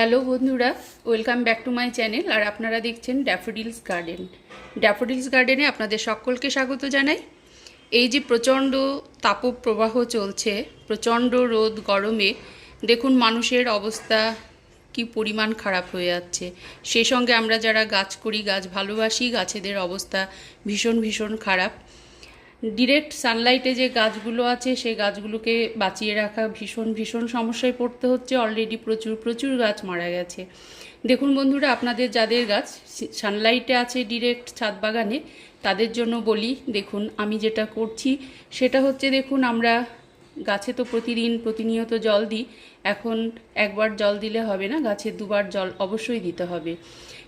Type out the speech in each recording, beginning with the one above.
Hello বন্ধুরা, welcome back to my channel আর আপনারা দেখছেন ড্যাফোডিলস গার্ডেন। ড্যাফোডিলস গার্ডেনে আপনাদের সকলকে স্বাগত জানাই। এই যে প্রচণ্ড তাপপ্রবাহ চলছে, প্রচণ্ড রোদ গরমে, দেখুন মানুষের অবস্থা কি পরিমাণ খারাপ হয়ে যাচ্ছে। সেই সঙ্গে আমরা যারা গাছ করি, গাছ ভালোবাসি, গাছেদের অবস্থা ভীষণ ভীষণ খারাপ। ডিরেক্ট সানলাইটে যে গাছগুলো আছে, সেই গাছগুলোকে বাঁচিয়ে রাখা ভীষণ ভীষণ সমস্যায় পড়তে হচ্ছে। অলরেডি প্রচুর প্রচুর গাছ মারা গেছে। দেখুন বন্ধুরা, আপনাদের যাদের গাছ সানলাইটে আছে ডিরেক্ট ছাদ বাগানে, তাদের জন্য বলি, দেখুন আমি যেটা করছি, সেটা হচ্ছে দেখুন আমরা গাছে তো প্রতিদিন প্রতিনিয়ত জল দিই, এখন একবার জল দিলে হবে না, গাছে দুবার জল অবশ্যই দিতে হবে।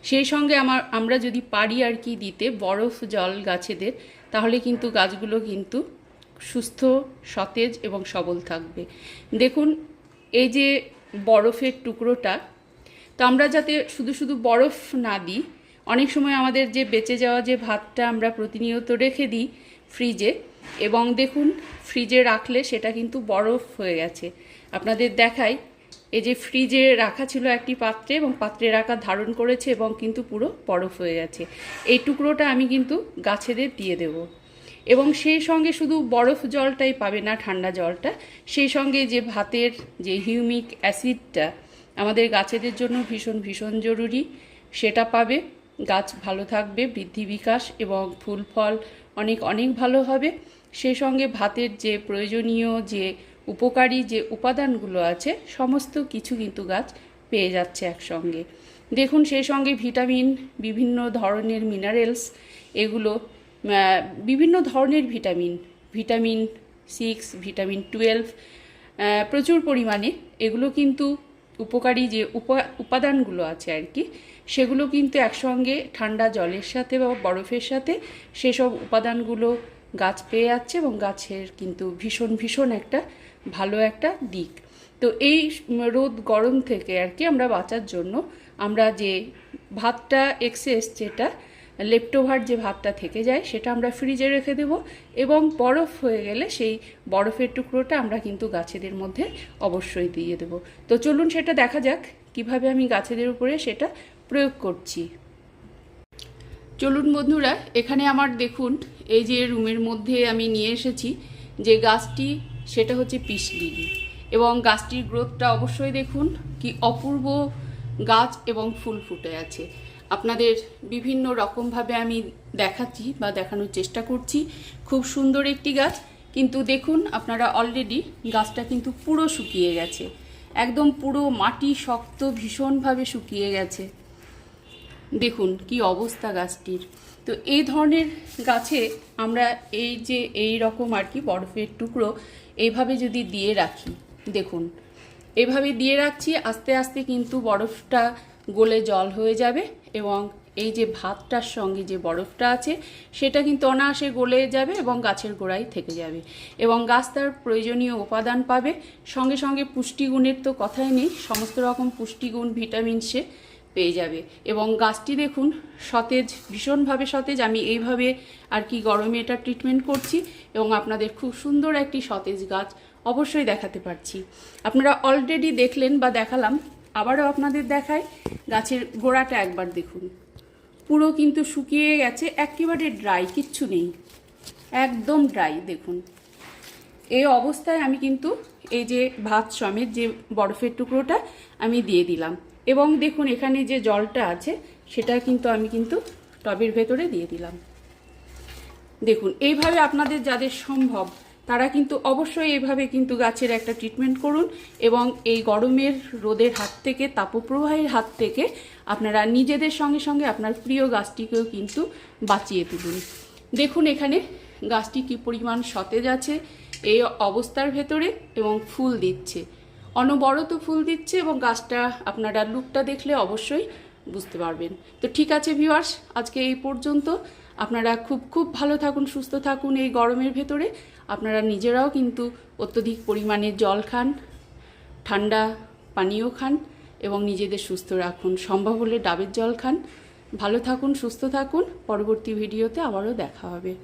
সেই সঙ্গে আমার, আমরা যদি পারি আর কি দিতে, বরফ জল গাছেদের তাহলে কিন্তু গাছগুলো কিন্তু সুস্থ, সতেজ এবং সবল থাকবে। দেখুন, এই যে বরফের টুকরোটা, তো আমরা যাতে শুধু শুধু বরফ না দিই, অনেক সময় আমাদের যে বেঁচে যাওয়া যে ভাতটা আমরা প্রতিনিয়ত রেখে দিই ফ্রিজে, এবং দেখুন, ফ্রিজে রাখলে সেটা কিন্তু বরফ হয়ে গেছে। আপনাদের দেখাই এই যে ফ্রিজে রাখা ছিল একটি পাত্রে এবং পাত্রে রাখা ধারণ করেছে এবং কিন্তু পুরো বরফ হয়ে গেছে। এই টুকরোটা আমি কিন্তু গাছেদের দিয়ে দেব। এবং সেই সঙ্গে শুধু বরফ জলটাই পাবে না ঠান্ডা জলটা, সেই সঙ্গে যে ভাতের যে হিউমিক অ্যাসিডটা আমাদের গাছেদের জন্য ভীষণ ভীষণ জরুরি, সেটা পাবে। গাছ ভালো থাকবে, বৃদ্ধি বিকাশ এবং ফুল ফল অনেক অনেক ভালো হবে। সেই সঙ্গে ভাতের যে প্রয়োজনীয় যে উপকারী যে উপাদানগুলো আছে, সমস্ত কিছু কিন্তু গাছ পেয়ে যাচ্ছে একসঙ্গে। দেখুন, সেই সঙ্গে ভিটামিন, বিভিন্ন ধরনের মিনারেলস এগুলো বিভিন্ন ধরনের vitamin vitamin six, vitamin twelve প্রচুর পরিমাণে এগুলো কিন্তু উপকারী যে উপা, উপাদানগুলো আছে আর কি, সেগুলো কিন্তু একসঙ্গে ঠান্ডা জলের সাথে বা বরফের সাথে সেসব উপাদানগুলো গাছ পেয়ে যাচ্ছে এবং গাছের কিন্তু ভীষণ ভীষণ একটা ভালো একটা দিক। তো এই রোদ গরম থেকে আর কি আমরা বাঁচার জন্য আমরা যে ভাতটা এক্সেস যেটা লেফটোভার যে ভাতটা থেকে যায় সেটা আমরা ফ্রিজে রেখে দেব এবং বরফ হয়ে গেলে সেই বরফের টুকরোটা আমরা কিন্তু গাছেদের মধ্যে অবশ্যই দিয়ে দেব। তো চলুন সেটা দেখা যাক কীভাবে আমি গাছেদের উপরে সেটা প্রয়োগ করছি। চলুন বন্ধুরা, এখানে আমার দেখুন, এই যে রুমের মধ্যে আমি নিয়ে এসেছি যে গাছটি সেটা হচ্ছে পিস লিলি। এবং গাছটির গ্রোথটা অবশ্যই দেখুন কি অপূর্ব গাছ এবং ফুল ফুটে আছে। আপনাদের বিভিন্ন রকমভাবে আমি দেখাচ্ছি বা দেখানোর চেষ্টা করছি। খুব সুন্দর একটি গাছ। কিন্তু দেখুন, আপনারা অলরেডি গাছটা কিন্তু পুরো শুকিয়ে গেছে। একদম পুরো মাটি শক্ত ভীষণভাবে শুকিয়ে গেছে। দেখুন কি অবস্থা গাছটির। তো এই ধরনের গাছে আমরা এই যে এই রকম আর কি বরফের টুকরো এইভাবে যদি দিয়ে রাখি, দেখুন। এভাবে দিয়ে রাখছি, আস্তে আস্তে কিন্তু বরফটা গলে জল হয়ে যাবে এবং এই যে ভাতটার সঙ্গে যে বরফটা আছে, সেটা কিন্তু অনায়াসে গলে যাবে এবং গাছের গোড়ায় থেকে যাবে। এবং গাছ তার প্রয়োজনীয় উপাদান পাবে। সঙ্গে সঙ্গে পুষ্টিগুণের তো কথাই নেই, সমস্ত রকম পুষ্টিগুণ, ভিটামিন সে পেয়ে যাবে। এবং গাছটি দেখুন, সতেজ, ভীষণভাবে সতেজ। আমি এইভাবে আর কি গরমে এটা ট্রিটমেন্ট করছি এবং আপনাদের খুব সুন্দর একটি সতেজ গাছ অবশ্যই দেখাতে পারছি। আপনারা অলরেডি দেখলেন বা দেখালাম, আবারও আপনাদের দেখায় গাছের গোড়াটা একবার দেখুন। পুরো কিন্তু শুকিয়ে গেছে, একেবারে ড্রাই কিচ্ছু নেই। একদম ড্রাই দেখুন। এই অবস্থায় আমি কিন্তু এই যে ভাত সমেত যে বরফের টুকরোটা আমি দিয়ে দিলাম। এবং দেখুন, এখানে যে জলটা আছে, সেটা কিন্তু আমি কিন্তু টবের ভেতরে দিয়ে দিলাম। দেখুন, এইভাবে আপনাদের যাদের সম্ভব, তারা কিন্তু অবশ্যই এইভাবে কিন্তু গাছের একটা ট্রিটমেন্ট করুন এবং এই গরমের রোদের হাত থেকে, তাপপ্রবাহের হাত থেকে আপনারা নিজেদের সঙ্গে সঙ্গে আপনার প্রিয় গাছটিকেও কিন্তু বাঁচিয়ে তুলুন। দেখুন, এখানে গাছটি কি পরিমাণ সতেজ আছে, এই অবস্থার ভেতরে এবং ফুল দিচ্ছে। অনবরত ফুল দিচ্ছে এবং গাছটা আপনারা লুকটা দেখলে অবশ্যই বুঝতে পারবেন। তো ঠিক আছে ভিউয়ার্স, আজকে এই পর্যন্ত। আপনারা খুব খুব ভালো থাকুন, সুস্থ থাকুন এই গরমের ভেতরে। আপনারা নিজেরাও কিন্তু অত্যধিক পরিমাণে জল খান, ঠান্ডা পানীয় খান এবং নিজেদের সুস্থ রাখুন। সম্ভব হলে ডাবের জল খান। ভালো থাকুন, সুস্থ থাকুন। পরবর্তী ভিডিওতে আবারও দেখা হবে।